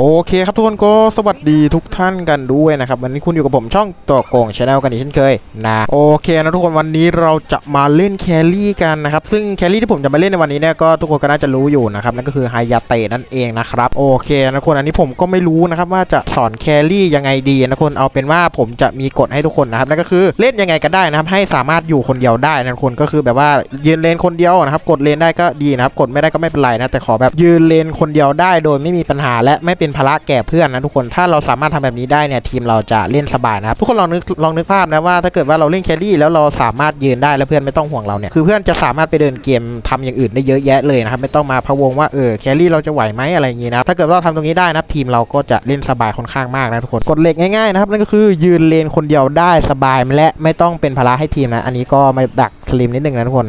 โอเคครับทุกคนก็สวัสดีทุกท่านกันด้วยนะครับวันนี้คุณอยู่กับผมช่องตัวโกงชาแนลกันอีกเช่นเคยนะโอเคนะทุกคนวันนี้เราจะมาเล่นแครี่กันนะครับซึ่งแครี่ที่ผมจะมาเล่นในวันนี้เนี่ยก็ทุกคนก็น่าจะรู้อยู่นะครับนั่นก็คือไฮยาเตะนั่นเองนะครับโอเคนะทุกคนอันนี้ผมก็ไม่รู้นะครับว่าจะสอนแครี่ยังไงดีนะทุกคนเอาเป็นว่าผมจะมีกฎให้ทุกคนนะครับนั่นก็คือเล่นยังไงก็ได้นะครับให้สามารถอยู่คนเดียวได้นะทุกคนก็คือแบบว่ายืนเลนคนเดียวนะครับกดเลนได้ก็ดีนะครับกดไม่ได้ก็ไม่เป็นไรนะแต่ขอแบบยืนเลนคนเดียวได้โดยไม่มีปัญหาและไม่เป็นภาระแก่เพื่อนนะทุกคนถ้าเราสามารถทำแบบนี้ได้เนี่ยทีมเราจะเล่นสบายนะครับทุกคนลองนึกลองนึกภาพนะว่าถ้าเกิดว่าเราเล่นแครี่แล้วเราสามารถยืนได้แล้วเพื่อนไม่ต้องห่วงเราเนี่ยคือเพื่อนจะสามารถไปเดินเกมทำอย่างอื่นได้เยอะแยะเลยนะครับไม่ต้องมาพะวงว่าเออแครี่เราจะไหวไหมอะไรอย่างงี้นะถ้าเกิดเราทำตรงนี้ได้นะทีมเราก็จะเล่นสบายค่อนข้างมากนะทุกคนกดเหล็กง่ายๆนะครับนั่นก็คือยืนเลนคนเดียวได้สบายและไม่ต้องเป็นภาระให้ทีมนะอันนี้ก็มาดักสลิมนิดนึงนะทุกคน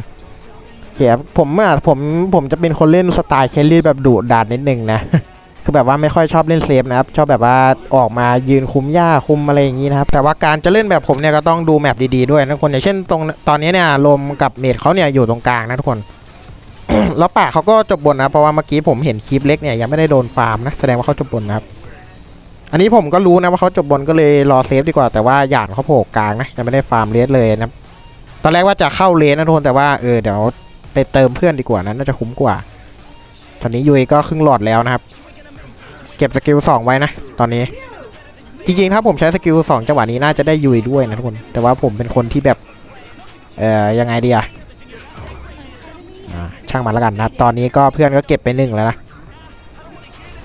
เคครับผมอะผมผมจะเป็นคนเล่นสไตล์แคลรี่แบบดุดันนิดนึงนะ คือแบบว่าไม่ค่อยชอบเล่นเซฟนะครับ ชอบแบบว่าออกมายืนคุมหญ้าคุมอะไรอย่างนี้นะครับ แต่ว่าการจะเล่นแบบผมเนี่ยก็ต้องดูแมปดีๆด้วยนะทุกคนอย่างเช่นตรงตอนนี้เนี่ยลมกับเมดเขาเนี่ยอยู่ตรงกลางนะทุกคน แล้วป่าเขาก็จบบนนะเพราะว่าเมื่อกี้ผมเห็นคลิปเล็กเนี่ยยังไม่ได้โดนฟาร์มนะแสดงว่าเขาจบบนนะครับอันนี้ผมก็รู้นะว่าเขาจบบนก็เลยรอเซฟดีกว่าแต่ว่าหยาดเขาโผล่กลางนะยังไม่ได้ฟาร์มเลสเลยนะตอนแรกว่าจะเข้าเลสนะทุกคนแต่ว่าเออเดี๋ยวไปเติมเพื่อนดีกว่านั้นน่าจะคุ้มกว่า ตอนนี้ยุยก็ครึ่งหลอดแล้วนะครับ เก็บสกิล2ไว้นะ ตอนนี้ จริงๆ ถ้าผมใช้สกิล2จังหวะนี้น่าจะได้ยุยด้วยนะทุกคน แต่ว่าผมเป็นคนที่แบบ เอ่อ ยังไงดีอะอ่าช่างมันแล้วกันนะครับ ตอนนี้ก็เพื่อนก็เก็บไปหนึ่งแล้วนะ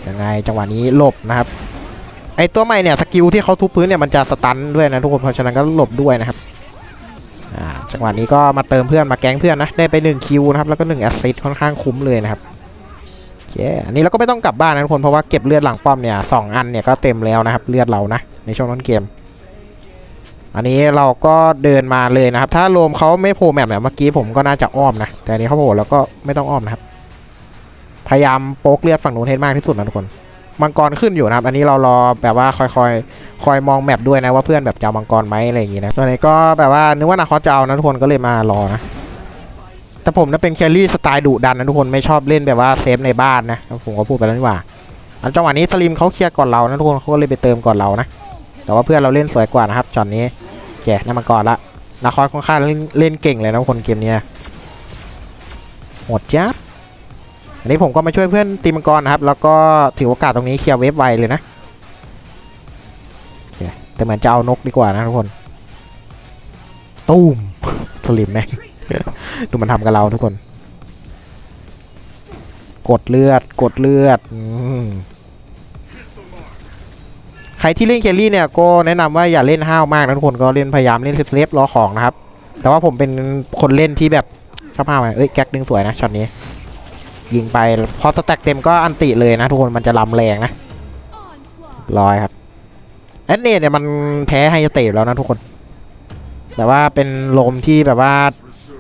ยังไงจังหวะนี้หลบนะครับ ไอตัวใหม่เนี่ยสกิลที่เขาทุบพื้นเนี่ยมันจะสตันด้วยนะทุกคน เพราะฉะนั้นก็หลบด้วยนะครับจังหวะนี้ก็มาเติมเพื่อนมาแก๊งเพื่อนนะ ได้ไป1คิวนะครับ แล้วก็1แอสซิสค่อนข้างคุ้มเลยนะครับ คอันนี้เราก็ไม่ต้องกลับบ้านนะทุกคนเพราะว่าเก็บเลือดหลังป้อมเนี่ยสองอันเนี่ยก็เต็มแล้วนะครับ เลือดเรานะในช่วงต้นเกม อันนี้เราก็เดินมาเลยนะครับ ถ้าโรมเขาไม่โผล่แมปเนี่ยเมื่อกี้ผมก็น่าจะอ้อมนะ แต่อันนี้เขาโผล่แล้วก็ไม่ต้องอ้อมนะครับ พยายามโป๊กเลือดฝั่งนู้นให้มากที่สุดนะทุกคน มังกรขึ้นอยู่นะครับ อันนี้เรารอแบบว่าค่อยๆคอยมองแมปด้วยนะว่าเพื่อนแบบจะมังกรไหมอะไรอย่างงี้นะตอนนี้ก็แบบว่านึกว่านาคอจะเอานะทุกคนก็เลยมารอนะ แต่ผมนะเป็นแครี่สไตล์ดุดันนะทุกคนไม่ชอบเล่นแบบว่าเซฟในบ้านนะผมก็พูดไปแล้วนี่ว่าอันจังหวะนี้สลิมเขาเคลียร์ก่อนเรานะทุกคนเขาก็เลยไปเติมก่อนเรานะแต่ว่าเพื่อนเราเล่นสวยกว่านะครับจอนนี้โอเคนั่นมังกรละนาคอสค่อนข้างเล่นเก่งเลยนะทุกคนเกมนี้หมดจ้าอันนี้ผมก็มาช่วยเพื่อนตีมังกรนะครับ แล้วก็ถือโอกาสตรงนี้เคลียร์เวฟไวเลยนะแต่เหมือนจะเอานกดีกว่านะทุกคน ตูมสลิมแม่ ดูมันทำกับเราทุกคน กดเลือด กดเลือดอใครที่เล่นแคลรี่เนี่ยก็แนะนำว่าอย่าเล่นห้าวมากนะทุกคนก็เล่นพยายามเล่นเซฟเซฟรอของนะครับ แต่ว่าผมเป็นคนเล่นที่แบบชอบห้าวไงเอ้ยแก๊กดึงสวยนะช็อตนี้ยิงไปพอสแต็กเต็มก็อันติเลยนะทุกคนมันจะลำแรงนะลอยครับแอดเนเนี่ยมันแพ้ไฮเตะอยู่แล้วนะทุกคน แต่ว่าเป็นลมที่แบบว่า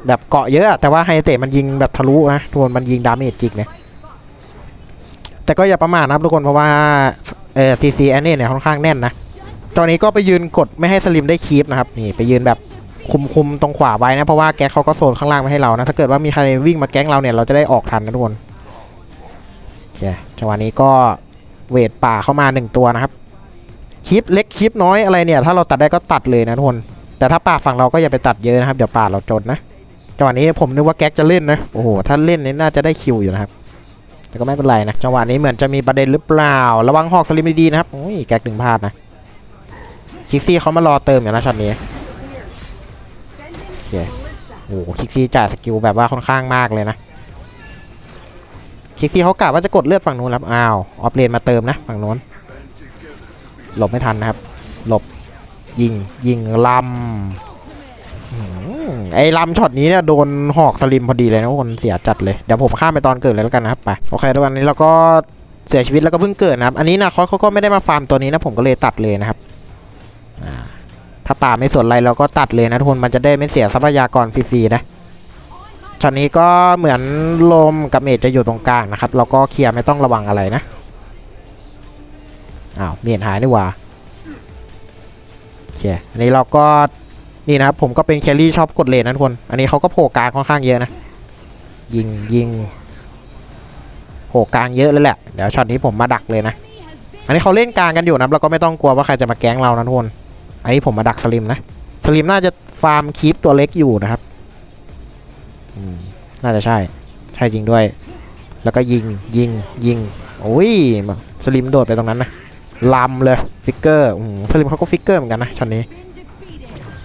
แบบเกาะเยอะแต่ว่าไฮเตะมันยิงแบบทะลุนะทุกคนมันยิงดาเมจจริงนะแต่ก็อย่าประมาทนะครับทุกคนเพราะว่าเออซีซีแอดเนตเนี่ยค่อนข้างแน่นนะตอนนี้ก็ไปยืนกดไม่ให้สลิมได้คีปนะครับนี่ไปยืนแบบคุมคุมตรงขวาไว้นะเพราะว่าแก๊กเขาก็โซนข้างล่างไม่ให้เรานะถ้าเกิดว่ามีใครวิ่งมาแก๊งเราเนี่ยเราจะได้ออกทันนะทุกคนโอเคจังหวะนี้ก็เวทป่าเข้ามาหนึ่งตัวนะครับคลิปเล็กคลิปน้อยอะไรเนี่ย ถ้าเราตัดได้ก็ตัดเลยนะทุกคน แต่ถ้าป่าฝั่งเราก็อย่าไปตัดเยอะนะครับ เดี๋ยวป่าเราจนนะ จังหวะนี้ผมนึกว่าแก๊กจะเล่นนะ โอ้โห ถ้าเล่นนี่น่าจะได้คิวอยู่นะครับ แต่ก็ไม่เป็นไรนะ จังหวะนี้เหมือนจะมีประเด็นหรือเปล่า ระวังหอกสลิมดีๆนะครับ โอ้ย แก๊กดึงพลาดนะ คิกซี่เขามารอเติมอยู่นะช็อตนี้โอเคโอ้โห คิกซี่จ่ายสกิลแบบว่าค่อนข้างมากเลยนะ คิกซี่เขากะว่าจะกดเลือดฝั่งนู้นแล้วอ้าว ออฟเลนมาเติมนะฝั่งนู้น หลบไม่ทันนะครับ หลบ ยิง ยิงลำอื้อหือ ไอ้ลำช็อตนี้เนี่ยโดนหอกสลิมพอดีเลยนะคนเสียจัดเลย เดี๋ยวผมข้ามไปตอนเกิดเลยแล้วกันนะครับไปโอเคทุกวันนี้เราก็เสียชีวิตแล้วก็เพิ่งเกิดนะครับอันนี้นะเขาเขาก็ไม่ได้มาฟาร์มตัวนี้นะผมก็เลยตัดเลยนะครับถ้าป่าไม่สนอะไรเราก็ตัดเลยนะทุกคนมันจะได้ไม่เสียทรัพยากรฟรีๆนะช็อตนี้ก็เหมือนลมกับเมจจะอยู่ตรงกลางนะครับเราก็เคลียร์ไม่ต้องระวังอะไรนะอ้าวเมียนหายนี่ว่าโอเคอันนี้เราก็ นี่นะครับผมก็เป็นแครี่ชอบกดเลนนะทุกคน อันนี้เขาก็โผล่กลางค่อนข้างเยอะนะ ยิงยิงโผล่กลางเยอะเลยแหละ เดี๋ยวช็อตนี้ผมมาดักเลยนะ อันนี้เขาเล่นกลางกันอยู่นะเราก็ไม่ต้องกลัวว่าใครจะมาแก๊งเรานะทุกคน อันนี้ผมมาดักสลิมนะ สลิมน่าจะฟาร์มคีปตัวเล็กอยู่นะครับอน่าจะใช่ ใช่จริงด้วย แล้วก็ยิงยิงยิงโอ้ยสลิมโดดไปตรงนั้นนะลำเลยฟิกเกอร์อสลิมเขาก็ฟิกเกอร์เหมือนกันนะช็อตนี้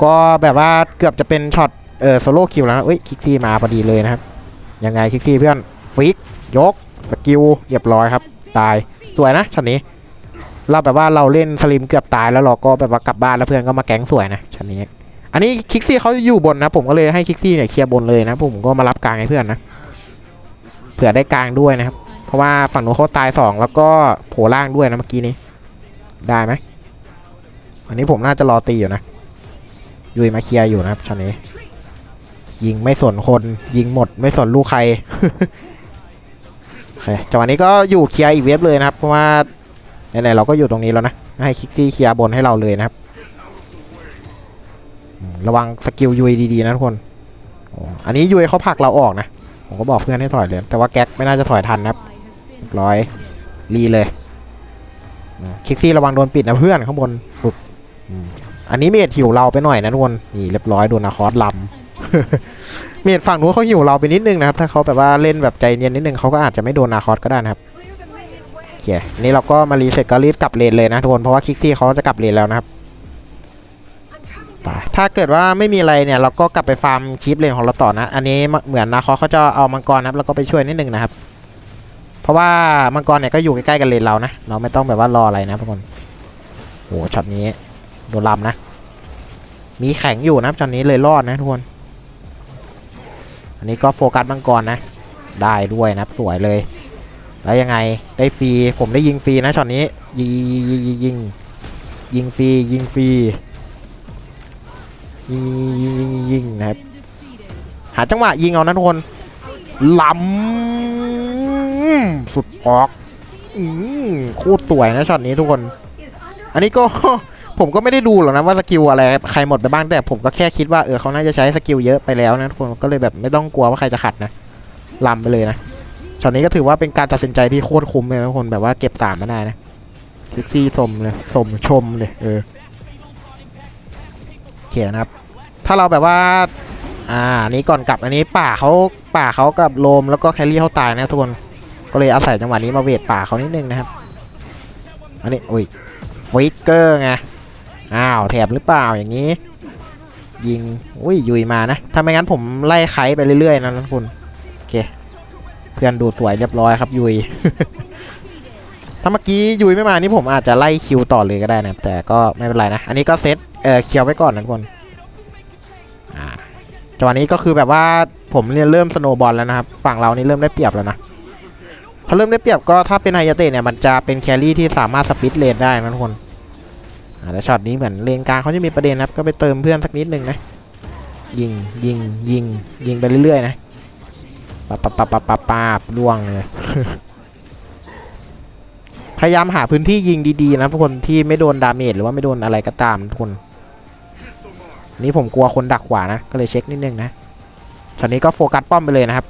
ก็แบบว่าเกือบจะเป็นช็อตเออโซโล่คิวแล้วนะเอ้ยคิกซี่มาพอดีเลยนะครับ ยังไงคิกซี่เพื่อนฟิกยกสกิลเรียบร้อยครับ ตายสวยนะช็อตนี้ เราแบบว่าเราเล่นสลิมเกือบตายแล้วเราก็แบบว่ากลับบ้านแล้วเพื่อนก็มาแก๊งสวยนะช็อตนี้ อันนี้คิกซี่เขาอยู่บนนะผมก็เลยให้คิกซี่เนี่ยเคลียร์บนเลยนะผมก็มารับกลางให้เพื่อนนะเผื่อได้กลางด้วยนะครับ เพราะว่าฝั่งนู้นเขาตายสองแล้วก็โผล่ล่างด้วยนะเมื่อกี้นี้ได้ไหมอันนี้ผมน่าจะรอตีอยู่นะ ยุยมาเคลียร์อยู่นะครับช็อตนี้ ยิงไม่สนคนยิงหมดไม่สนลูกใครโอเคจังหวะนี้ก็อยู่เคลียร์อีกเว็บเลยนะครับ เพราะว่าไหนๆเราก็อยู่ตรงนี้แล้วนะ ให้คิกซี่เคลียร์บนให้เราเลยนะครับ ระวังสกิลยุยดีๆนะทุกคน อันนี้ยุยเขาผลักเราออกนะ ผมก็บอกเพื่อนให้ถอยเลย แต่ว่าแก๊กไม่น่าจะถอยทันนะครับร้อยรีเลย คิกซี่ระวังโดนปิดนะเพื่อนข้างบนฝึก อันนี้เมดหิวเราไปหน่อยนะทุกคนนี่เรียบร้อยโดนนาคอสลำเมดฝั่งนู้นเขาหิวเราไปนิดนึงนะครับถ้าเขาแบบว่าเล่นแบบใจเย็นนิดนึงเขาก็อาจจะไม่โดนนาคอสก็ได้นะครับโอเคนนี้เราก็มารีเซ็ตก็รีบกลับเลนเลยนะทุกคนเพราะว่าคิกซี่เขาจะกลับเลนแล้วนะครับถ้าเกิดว่าไม่มีอะไรเนี่ยเราก็กลับไปฟาร์มคีปเลนของเราต่อนะ อันนี้เหมือนนาคอสเขาจะเอามังกรนะครับแล้วก็ไปช่วยนิดนึงนะครับ เพราะว่ามังกรเนี่ยก็อยู่ใกล้ๆกับเลนเรานะ เราไม่ต้องแบบว่ารออะไรนะทุกคนโอ้โหช็อตนี้ โดนลำนะ มีแข็งอยู่นะครับช็อตนี้เลยรอดนะทุกคน อันนี้ก็โฟกัสมังกรนะ ได้ด้วยนะสวยเลย แล้วยังไงได้ฟรี ผมได้ยิงฟรีนะช็อตนี้ ยิงยิงยิงยิงฟรียิงฟรียิงยิงยิงยิงยิงนะครับ หาจังหวะยิงเอานะทุกคนล้ำสุดออกอืมโคตรสวยนะช็อตนี้ทุกคน อันนี้ก็ ผมก็ไม่ได้ดูหรอกนะว่าสกิลอะไรใครหมดไปบ้างแต่ผมก็แค่คิดว่าเออเขาน่าจะใช้สกิลเยอะไปแล้วนะทุกคนก็เลยแบบไม่ต้องกลัวว่าใครจะขัดนะลำไปเลยนะช็อตนี้ก็ถือว่าเป็นการตัดสินใจที่โคตรคุ้มเลยนะทุกคนแบบว่าเก็บสามมาได้นะพิกซี่สมเลยสมชมเลยเออโอเคนะครับ ถ้าเราแบบว่า อ่านี้ก่อนกลับอันนี้ป่าเขาป่าเขากับโลมแล้วก็แคลรี่เขาตายนะทุกคนก็เลยอาศัยจังหวะนี้มาเวทป่าเขานิดนึงนะครับ อันนี้อุ้ยฟิกเกอร์ไง อ้าวแถบหรือเปล่าอย่างนี้ ยิงอุ้ยยุยมานะถ้าไม่งั้นผมไล่ไคไปเรื่อยๆนะทุกคนโอเคเพื่อนดูสวยเรียบร้อยครับยุยถ้าเมื่อกี้ยุยไม่มานี่ผมอาจจะไล่คิวต่อเลยก็ได้นะแต่ก็ไม่เป็นไรนะ อันนี้ก็เซตเออเคียวไว้ก่อนนะทุกคนอ่าจังหวะนี้ก็คือแบบว่าผมเนี่ยเริ่มสโนบอลแล้วนะครับ ฝั่งเรานี่เริ่มได้เปรียบแล้วนะพอเริ่มได้เปรียบก็ถ้าเป็นไฮยาเตะเนี่ยมันจะเป็นแครี่ที่สามารถสปิดเลนได้นะทุกคน แล้วช็อตนี้เหมือนเลนกลางเขาจะมีประเด็นนะครับ ก็ไปเติมเพื่อนสักนิดนึงนะ ยิงยิงยิงยิงไปเรื่อยๆนะปับปับปับปับปับปับล่วงเลย พยายามหาพื้นที่ยิงดีๆนะทุกคนที่ไม่โดนดาเมจหรือว่าไม่โดนอะไรก็ตามทุกคน นี่ผมกลัวคนดักขวานะ ก็เลยเช็คนิดนึงนะช็อตนี้ก็โฟกัสป้อมไปเลยนะครับ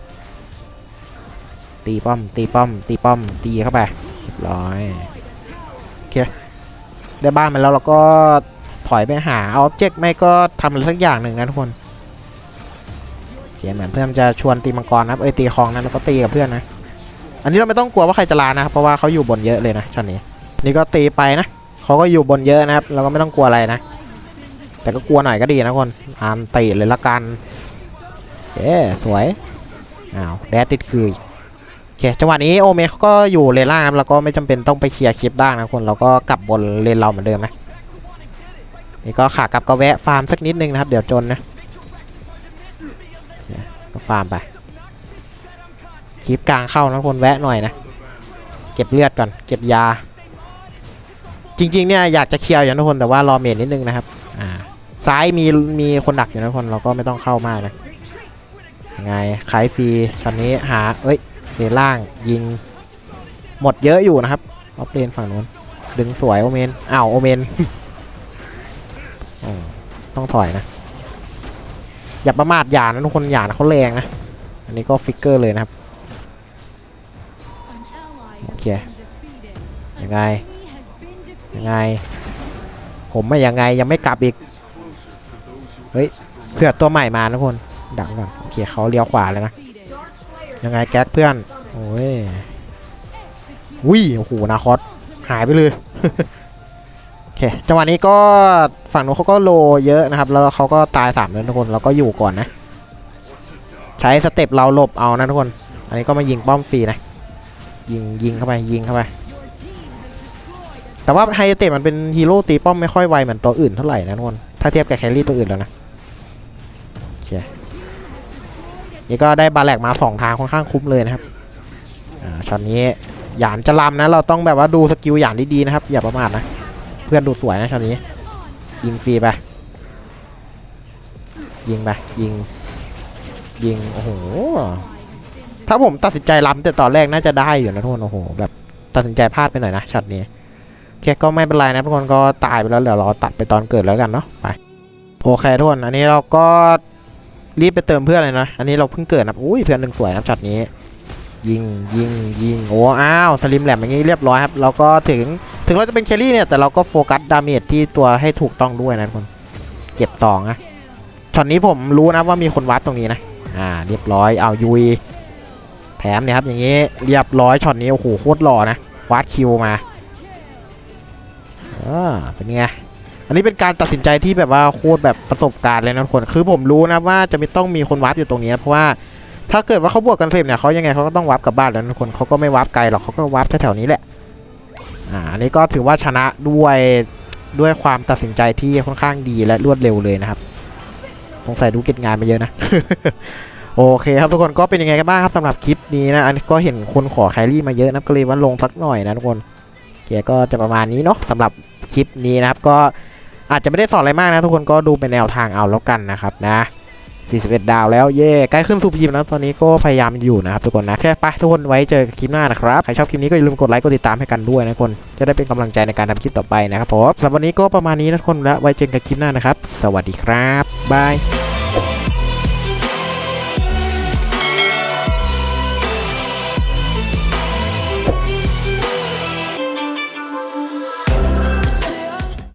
ตีป้อม ตีป้อม ตีป้อม ตีเข้าไปเรียบร้อย ได้บ้านมาแล้วเราก็ถอยไปหาเอาออบเจกต์ไม่ก็ทำอะไรสักอย่างหนึ่งนะทุกคนเขียนเหมือนเพื่อนจะชวนตีมังกรนะเอ้ยตีคลองนะแล้วก็ตีกับเพื่อนนะ อันนี้เราไม่ต้องกลัวว่าใครจะลานะเพราะว่าเขาอยู่บนเยอะเลยนะช็อตนี้ นี่ก็ตีไปนะเขาก็อยู่บนเยอะนะครับ เราก็ไม่ต้องกลัวอะไรนะ แต่ก็กลัวหน่อยก็ดีนะทุกคนอ่านตีเลยละกันเย้สวยอ้าวแดดติดคืออีกโอ เคจังหวะนี้โอเมเขาก็อยู่เลนล่างนะครับเราก็ไม่จำเป็นต้องไปเคลียร์คลิปด้านนะคนเราก็กลับบนเลนเราเหมือนเดิมนะนี่ก็ขากลับก็แวะฟาร์มสักนิดนึงนะครับ เดี๋ยวจนนะก็ฟาร์มไปคลิปกลางเข้านะคนแวะหน่อยนะเก็บเลือดก่อนเก็บยา จริงๆเนี่ยอยากจะเคลียร์อย่างทุกคนแต่ว่ารอเมนนิดนึงนะครับอ่าซ้ายมีมีคนดักอยู่นะทุกคนเราก็ไม่ต้องเข้ามากนะยังไงขายฟรีช็อตนี้หาเอ้ย เลนล่างยิงหมดเยอะอยู่นะครับออฟเลนฝั่งนู้นดึงสวยโอเมนอ้าวโอเมนต้องถอยนะ อย่าประมาทหยานะทุกคนหยานะเขาแรงนะ อันนี้ก็ฟิกเกอร์เลยนะครับ โอเค ยังไง ยังไง ผมไม่ยังไงยังไม่กลับอีก เฮ้ยเพื่อตัวใหม่มานะทุกคน ดังก่อน โอเคเขาเลี้ยวขวาเลยนะ ยังไงแก๊กเพื่อน โอ้ยวิโอ้โหนาคอสหายไปเลยโอเคจังหวะนี้ก็ฝั่งนู้นเขาก็โลเยอะนะครับ แล้วเขาก็ตายสามเลยทุกคนเราก็อยู่ก่อนนะ ใช้สเต็ปเราหลบเอานะทุกคน อันนี้ก็มายิงป้อมฟรีนะ ยิงยิงเข้าไปยิงเข้าไป แต่ว่าไฮเตะมันเป็นฮีโร่ตีป้อมไม่ค่อยไวเหมือนตัวอื่นเท่าไหร่นะทุกคน ถ้าเทียบกับแครี่ตัวอื่นแล้วนะโอเค นี่ก็ได้บาแลกมาสองทางค่อนข้างคุ้มเลยนะครับอช็อตนี้หยานจะลำนะ เราต้องแบบว่าดูสกิลหยานดีๆนะครับ อย่าประมาทนะ เพื่อนดูสวยนะช็อตนี้ ยิงฟรีไป ยิงไป ยิง ยิง โอ้โห ถ้าผมตัดสินใจล้ำแต่ตอนแรกน่าจะได้อยู่นะทุกคนโอ้โห แบบตัดสินใจพลาดไปหน่อยนะช็อตนี้โอเคก็ไม่เป็นไรนะทุกคนก็ตายไปแล้วเดี๋ยวเราตัดไปตอนเกิดแล้วกันเนาะไปโอเคทุกคนอันนี้เราก็ รีบไปเติมเพื่อนเลยนะ อันนี้เราเพิ่งเกิดนะอุ้ยเพื่อนหนึ่งสวยนะช็อตนี้ ยิงยิงยิงโอ้อ้าวสลิมแหลมอย่างนี้เรียบร้อยครับเราก็ถึงถึงเราจะเป็นแครี่เนี่ยแต่เราก็โฟกัสดาเมจที่ตัวให้ถูกต้องด้วยนะทุกคนเก็บสองนะช็อตนี้ผมรู้นะว่ามีคนวัดตรงนี้นะอ่าเรียบร้อยเอายุยแถมเนี่ยครับอย่างนี้เรียบร้อยช็อตนี้โอ้โหโคตรหล่อนะวัดคิวมาอ่าเป็นไง อันนี้เป็นการตัดสินใจที่แบบว่าโคตรแบบประสบการณ์เลยนะทุกคน คือผมรู้นะว่าจะไม่ต้องมีคนวับอยู่ตรงนี้นะเพราะว่าถ้าเกิดว่าเขาบวกกันเสร็จเนี่ยเขายังไงเขาก็ต้องวับกลับบ้านแล้วนะทุกคนเขาก็ไม่วับไกลหรอกเขาก็วับแถวๆนี้แหละอ่าอันนี้ก็ถือว่าชนะด้วยด้วยความตัดสินใจที่ค่อนข้างดีและรวดเร็วเลยนะครับสงสัยดูเก็ตงานมาเยอะนะโอเคครับทุกคนก็เป็นยังไงกันบ้างครับสำหรับคลิปนี้นะอันนี้ก็เห็นคนขอแครี่มาเยอะนะก็เลยว่าลงสักหน่อยนะทุกคนโอเคก็จะประมาณนี้เนาะสำหรับคลิปนี้นะครับก็ อาจจะไม่ได้สอนอะไรมากนะทุกคนก็ดูเป็นแนวทางเอาแล้วกันนะครับนะ41 ดาวแล้วเย่ใกล้ขึ้นสู่พีมแล้วตอนนี้ก็พยายามอยู่นะครับทุกคนนะแค่ไปทุกคนไว้เจอคลิปหน้านะครับใครชอบคลิปนี้ก็อย่าลืมกดไลค์กดติดตามให้กันด้วยนะคนจะได้เป็นกำลังใจในการทำคลิปต่อไปนะครับผมสำหรับวันนี้ก็ประมาณนี้นะทุกคนแล้วไว้เจอกันคลิปหน้านะครับ สวัสดีครับบาย